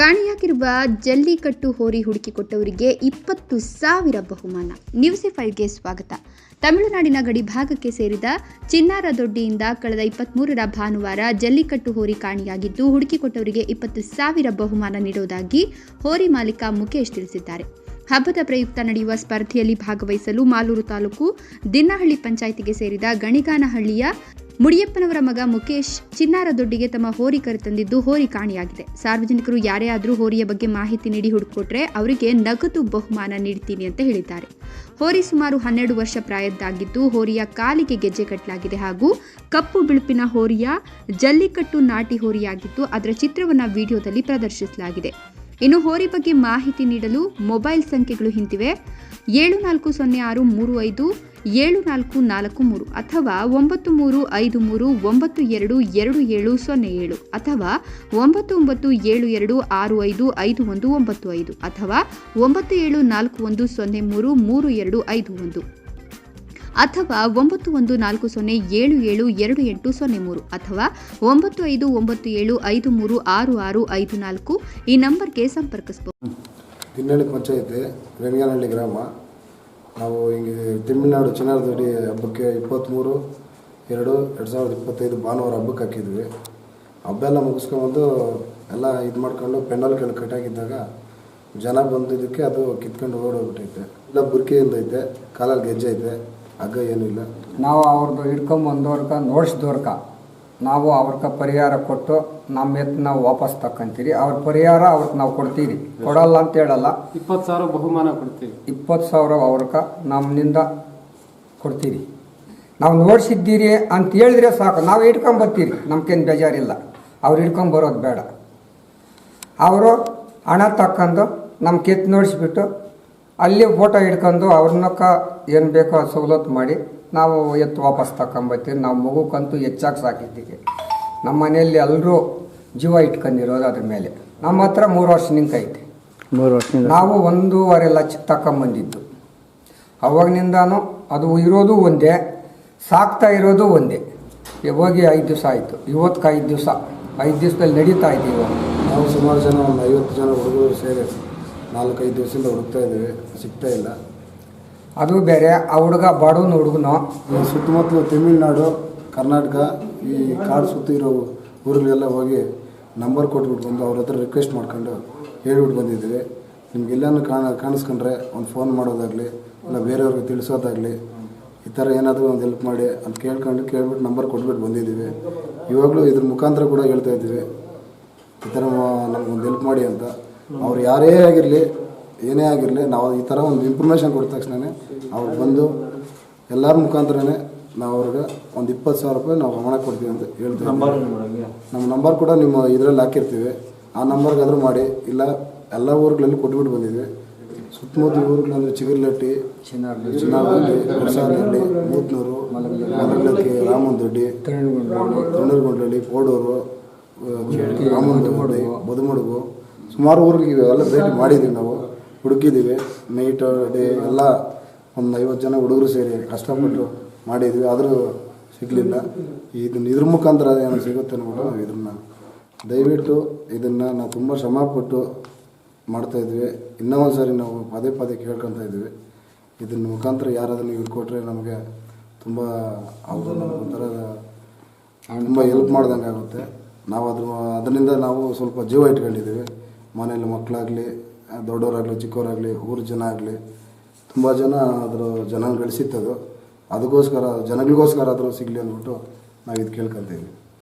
ಕಾಣೆಯಾಗಿರುವ ಜಲ್ಲಿಕಟ್ಟು ಹೋರಿ ಹುಡುಕಿಕೊಟ್ಟವರಿಗೆ ಇಪ್ಪತ್ತು ಸಾವಿರ ಬಹುಮಾನ. ನ್ಯೂಸಿ ಫೈವ್ಗೆ ಸ್ವಾಗತ. ತಮಿಳುನಾಡಿನ ಗಡಿ ಭಾಗಕ್ಕೆ ಸೇರಿದ ಚಿನ್ನಾರದೊಡ್ಡಿಯಿಂದ ಕಳೆದ ಇಪ್ಪತ್ಮೂರರ ಭಾನುವಾರ ಜಲ್ಲಿಕಟ್ಟು ಹೋರಿ ಕಾಣೆಯಾಗಿದ್ದು ಹುಡುಕಿಕೊಟ್ಟವರಿಗೆ ಇಪ್ಪತ್ತು ಸಾವಿರ ಬಹುಮಾನ ನೀಡುವುದಾಗಿ ಹೋರಿ ಮಾಲೀಕ ಮುಖೇಶ್ ತಿಳಿಸಿದ್ದಾರೆ. ಹಬ್ಬದ ಪ್ರಯುಕ್ತ ನಡೆಯುವ ಸ್ಪರ್ಧೆಯಲ್ಲಿ ಭಾಗವಹಿಸಲು ಮಾಲೂರು ತಾಲೂಕು ದಿನ್ನಹಳ್ಳಿ ಪಂಚಾಯಿತಿಗೆ ಸೇರಿದ ಗಣಿಗಾನಹಳ್ಳಿಯ ಮುಡಿಯಪ್ಪನವರ ಮಗ ಮುಖೇಶ್ ಚಿನ್ನಾರದೊಡ್ಡಿಗೆ ತಮ್ಮ ಹೋರಿ ಕರೆತಂದಿದ್ದು ಹೋರಿ ಕಾಣಿಯಾಗಿದೆ. ಸಾರ್ವಜನಿಕರು ಯಾರೇ ಆದರೂ ಹೋರಿಯ ಬಗ್ಗೆ ಮಾಹಿತಿ ನೀಡಿ ಹುಡುಕೊಟ್ರೆ ಅವರಿಗೆ ನಗದು ಬಹುಮಾನ ನೀಡ್ತೀನಿ ಅಂತ ಹೇಳಿದ್ದಾರೆ. ಹೋರಿ ಸುಮಾರು ಹನ್ನೆರಡು ವರ್ಷ ಪ್ರಾಯದ್ದಾಗಿದ್ದು ಹೋರಿಯ ಕಾಲಿಗೆ ಗೆಜ್ಜೆ ಕಟ್ಟಲಾಗಿದೆ ಹಾಗೂ ಕಪ್ಪು ಬಿಳುಪಿನ ಹೋರಿಯ ಜಲ್ಲಿಕಟ್ಟು ನಾಟಿ ಹೋರಿಯಾಗಿದ್ದು ಅದರ ಚಿತ್ರವನ್ನು ವಿಡಿಯೋದಲ್ಲಿ ಪ್ರದರ್ಶಿಸಲಾಗಿದೆ. ಇನ್ನು ಹೋರಿ ಬಗ್ಗೆ ಮಾಹಿತಿ ನೀಡಲು ಮೊಬೈಲ್ ಸಂಖ್ಯೆಗಳು ಹಿಂತಿವೆ. ಏಳು ನಾಲ್ಕು ಸೊನ್ನೆ ಆರು ಮೂರು ಐದು ಏಳು ನಾಲ್ಕು ನಾಲ್ಕು ಮೂರು ಅಥವಾ ಒಂಬತ್ತು ಮೂರು ಐದು ಮೂರು ಒಂಬತ್ತು ಎರಡು ಎರಡು ಏಳು ಸೊನ್ನೆ ಏಳು ಅಥವಾ ಒಂಬತ್ತು ಒಂಬತ್ತು ಏಳು ಎರಡು ಆರು ಐದು ಐದು ಒಂದು ಒಂಬತ್ತು ಐದು ಅಥವಾ ಒಂಬತ್ತು ಏಳು ನಾಲ್ಕು ಒಂದು ಸೊನ್ನೆ ಮೂರು ಮೂರು ಎರಡು ಐದು ಒಂದು ಅಥವಾ ಒಂಬತ್ತು ಒಂದು ನಾಲ್ಕು ಸೊನ್ನೆ ಏಳು ಏಳು ಎರಡು ಎಂಟು ಸೊನ್ನೆ ಮೂರು ಅಥವಾ ಒಂಬತ್ತು ಐದು ಒಂಬತ್ತು ಏಳು ಐದು ಮೂರು ಆರು ಆರು ಐದು ನಾಲ್ಕು ಈ ನಂಬರ್ಗೆ ಸಂಪರ್ಕಿಸಬಹುದು. ದಿನ್ನಳ್ಳಿ ಪಂಚಾಯತಿ ವೆಂಗನಹಳ್ಳಿ ಗ್ರಾಮ. ನಾವು ಹಿಂಗೆ ತಮಿಳುನಾಡು ಚೆನ್ನಾಗಿ ಹಬ್ಬಕ್ಕೆ ಇಪ್ಪತ್ತ್ಮೂರು, ಎರಡು ಎರಡು ಸಾವಿರದ ಇಪ್ಪತ್ತೈದು ಭಾನುವಾರ ಹಬ್ಬಕ್ಕೆ ಹಾಕಿದ್ವಿ. ಹಬ್ಬ ಎಲ್ಲ ಮುಗಿಸ್ಕೊಂಬಂದು ಎಲ್ಲ ಇದು ಮಾಡ್ಕೊಂಡು ಪೆಂಡಲ್ ಕೆಳಗೆ ಕಟ್ಟಾಗಿದ್ದಾಗ ಜನ ಬಂದಿದ್ದಕ್ಕೆ ಅದು ಕಿತ್ಕೊಂಡು ಓಡೋಗ್ಬಿಟ್ಟೈತೆ. ಇಲ್ಲ ಬುರ್ಕಿಯಿಂದ ಐತೆ, ಕಾಲಲ್ಲಿ ಗೆಜ್ಜೆ ಐತೆ, ಹಗ್ಗ ಏನೂ ಇಲ್ಲ. ನಾವು ಅವ್ರದ್ದು ಹಿಡ್ಕೊಂಬಂದವ್ರಕ ನೋಡ್ಸಿದವ್ರಕ ನಾವು ಅವ್ರಿಗೆ ಪರಿಹಾರ ಕೊಟ್ಟು ನಮ್ಮ ಎತ್ತು ನಾವು ವಾಪಸ್ ತಕ್ಕಂತೀರಿ. ಅವ್ರ ಪರಿಹಾರ ಅವ್ರಿಗೆ ನಾವು ಕೊಡ್ತೀರಿ ಕೊಡಲ್ಲ ಅಂತ ಹೇಳಲ್ಲ. ಇಪ್ಪತ್ತು ಸಾವಿರ ಬಹುಮಾನ ಕೊಡ್ತೀವಿ. ಇಪ್ಪತ್ತು ಸಾವಿರ ಅವ್ರಕ ನಮ್ಮಿಂದ ಕೊಡ್ತೀರಿ ನಾವು ನೋಡ್ಸಿದ್ದೀರಿ ಅಂತ ಹೇಳಿದ್ರೆ ಸಾಕು. ನಾವು ಹಿಡ್ಕೊಂಬರ್ತೀರಿ ನಮ್ಗೇನು ಬೇಜಾರಿಲ್ಲ. ಅವ್ರು ಹಿಡ್ಕೊಂಬರೋದು ಬೇಡ. ಅವರು ಹಣ ತಕ್ಕಂಡು ನಮ್ಮ ಕೆತ್ತು ನೋಡಿಸ್ಬಿಟ್ಟು ಅಲ್ಲಿ ಫೋಟೋ ಹಿಡ್ಕೊಂಡು ಅವ್ರನ್ನಕ್ಕ ಏನು ಬೇಕೋ ಅದು ಸವಲತ್ತು ಮಾಡಿ ನಾವು ಎತ್ತು ವಾಪಸ್ ತಗೊಂಬರ್ತೀವಿ ನಾವು ಮಗುಕ್ಕಂತೂ ಹೆಚ್ಚಾಗಿ ಸಾಕಿದ್ದೀವಿ. ನಮ್ಮ ಮನೆಯಲ್ಲಿ ಎಲ್ಲರೂ ಜೀವ ಇಟ್ಕೊಂಡಿರೋದು ಅದ್ರ ಮೇಲೆ. ನಮ್ಮ ಹತ್ರ ಮೂರು ವರ್ಷ ನಿಂಕೈತೆ ಮೂರು ವರ್ಷ ನಾವು ಒಂದೂವರೆ ಲಕ್ಷ ತಗೊಂಬಂದಿದ್ದು ಅವಾಗಿನಿಂದಾನು ಅದು ಇರೋದು ಒಂದೇ ಸಾಕ್ತಾ ಇರೋದು ಒಂದೇ. ಈಗ ಹೋಗಿ ಐದು ದಿವಸ ಆಯಿತು. ಇವತ್ತಿಗೆ ಐದು ದಿವಸ. ಐದು ದಿವಸದಲ್ಲಿ ನಡೀತಾ ಇದ್ದೀವಿ ನಾವು ಸುಮಾರು ಜನ ಒಂದು ಐವತ್ತು ಜನ ಹುಡುಗರು ಸೇರಿ ನಾಲ್ಕೈದು ದಿವಸದಿಂದ ಹುಡುಕ್ತಾ ಇದ್ದೀವಿ, ಸಿಗ್ತಾ ಇಲ್ಲ. ಅದು ಬೇರೆ, ಆ ಹುಡುಗ ಬಡವನ ಹುಡುಗನು. ಸುತ್ತಮುತ್ತಲು ತಮಿಳುನಾಡು, ಕರ್ನಾಟಕ, ಈ ಕಾಡು ಸುತ್ತ ಇರೋ ಊರುಗಳೆಲ್ಲ ಹೋಗಿ ನಂಬರ್ ಕೊಟ್ಬಿಟ್ಟು ಬಂದು ಅವ್ರ ಹತ್ರ ರಿಕ್ವೆಸ್ಟ್ ಮಾಡ್ಕೊಂಡು ಹೇಳ್ಬಿಟ್ಟು ಬಂದಿದ್ದೀವಿ. ನಿಮ್ಗೆ ಎಲ್ಲಾನು ಕಾಣ, ಕಾಣಿಸ್ಕೊಂಡ್ರೆ ಒಂದು ಫೋನ್ ಮಾಡೋದಾಗಲಿ, ಇಲ್ಲ ಬೇರೆಯವ್ರಿಗೆ ತಿಳಿಸೋದಾಗಲಿ, ಈ ಥರ ಏನಾದರೂ ಒಂದು ಹೆಲ್ಪ್ ಮಾಡಿ ಅಂತ ಕೇಳ್ಕೊಂಡು ಕೇಳ್ಬಿಟ್ಟು ನಂಬರ್ ಕೊಟ್ಬಿಟ್ಟು ಬಂದಿದ್ದೀವಿ. ಇವಾಗಲೂ ಇದ್ರ ಮುಖಾಂತರ ಕೂಡ ಹೇಳ್ತಾ ಇದ್ದೀವಿ. ಈ ಥರ ನಮ್ಗೊಂದು ಹೆಲ್ಪ್ ಮಾಡಿ ಅಂತ. ಅವ್ರು ಯಾರೇ ಆಗಿರಲಿ ಏನೇ ಆಗಿರಲಿ ನಾವು ಈ ಥರ ಒಂದು ಇನ್ಫಾರ್ಮೇಷನ್ ಕೊಟ್ಟ ತಕ್ಷಣವೇ ಅವ್ರು ಬಂದು ಎಲ್ಲರ ಮುಖಾಂತರನೇ ನಾವು ಅವ್ರಿಗೆ ಒಂದು ಇಪ್ಪತ್ತು ಸಾವಿರ ರೂಪಾಯಿ ನಾವು ಹಣ ಕೊಡ್ತೀವಿ ಅಂತ ಹೇಳ್ತೀವಿ. ನಮ್ಮ ನಂಬರ್ ಕೂಡ ನಿಮ್ಮ ಇದರಲ್ಲಿ ಹಾಕಿರ್ತೀವಿ. ಆ ನಂಬರ್ಗಾದರೂ ಮಾಡಿ ಇಲ್ಲ ಎಲ್ಲ ಊರುಗಳಲ್ಲಿ ಕೊಟ್ಬಿಟ್ಟು ಬಂದಿದ್ವಿ. ಸುತ್ತಮುತ್ತ ಊರುಗಳಂದ್ರೆ ಚಿಗರ್ಲಟ್ಟಿ ಚಿನ್ನಾರಹಳ್ಳಿ ಹೊಸಹಳ್ಳಿ ಮೂತ್ನೂರು ಮಲಗಲಕ್ಕಿ ರಾಮನದೊಡ್ಡಿ ತಣ್ಣೂರುಗುಂಡ್ಲಳ್ಳಿ ಕೋಡೂರು ರಾಮನದೊಡ್ಡಿ ಬದುಮಡುಗು. ಸುಮಾರು ಊರಿಗೆ ಎಲ್ಲ ಭೇಟಿ ಮಾಡಿದ್ದೀವಿ ನಾವು. ಹುಡುಕಿದ್ದೀವಿ ನೈಟ್ ಡೇ ಎಲ್ಲ ಒಂದು ಐವತ್ತು ಜನ ಹುಡುಗರು ಸೇರಿ ಕಷ್ಟಪಟ್ಟು ಮಾಡಿದ್ವಿ ಆದರೂ ಸಿಗಲಿಲ್ಲ. ಇದನ್ನ ಇದ್ರ ಮುಖಾಂತರ ಏನೋ ಸಿಗುತ್ತೆ ಅನ್ಬಿಟ್ಟು ನಾವು ಇದನ್ನು ದಯವಿಟ್ಟು ಇದನ್ನು ನಾವು ತುಂಬ ಶ್ರಮಪಟ್ಟು ಮಾಡ್ತಾಯಿದ್ವಿ ಇನ್ನೂ ಒಂದು ಸಾರಿ ನಾವು ಪದೇ ಪದೇ ಕೇಳ್ಕೊತಾ ಇದ್ವಿ. ಇದನ್ನ ಮುಖಾಂತರ ಯಾರಾದರೂ ನೀವು ಕೊಟ್ಟರೆ ನಮಗೆ ತುಂಬ ಅವರು ಒಂಥರ ತುಂಬ ಹೆಲ್ಪ್ ಮಾಡ್ದಂಗೆ ಆಗುತ್ತೆ ನಾವು ಅದ್ರ ಅದರಿಂದ ನಾವು ಸ್ವಲ್ಪ ಜೀವ ಇಟ್ಕೊಂಡಿದ್ದೀವಿ. ಮನೇಲಿ ಮಕ್ಕಳಾಗಲಿ ದೊಡ್ಡವರಾಗಲಿ ಚಿಕ್ಕವರಾಗಲಿ ಊರು ಜನ ಆಗಲಿ, ತುಂಬ ಜನ ಅದರ ಜನ ಗಳಿಸಿತ್ತದು ಅದಕ್ಕೋಸ್ಕರ, ಜನಗಳಿಗೋಸ್ಕರ ಆದರೂ ಸಿಗಲಿ ಅಂದ್ಬಿಟ್ಟು ನಾವು ಇದು ಕೇಳ್ಕೊತೀವಿ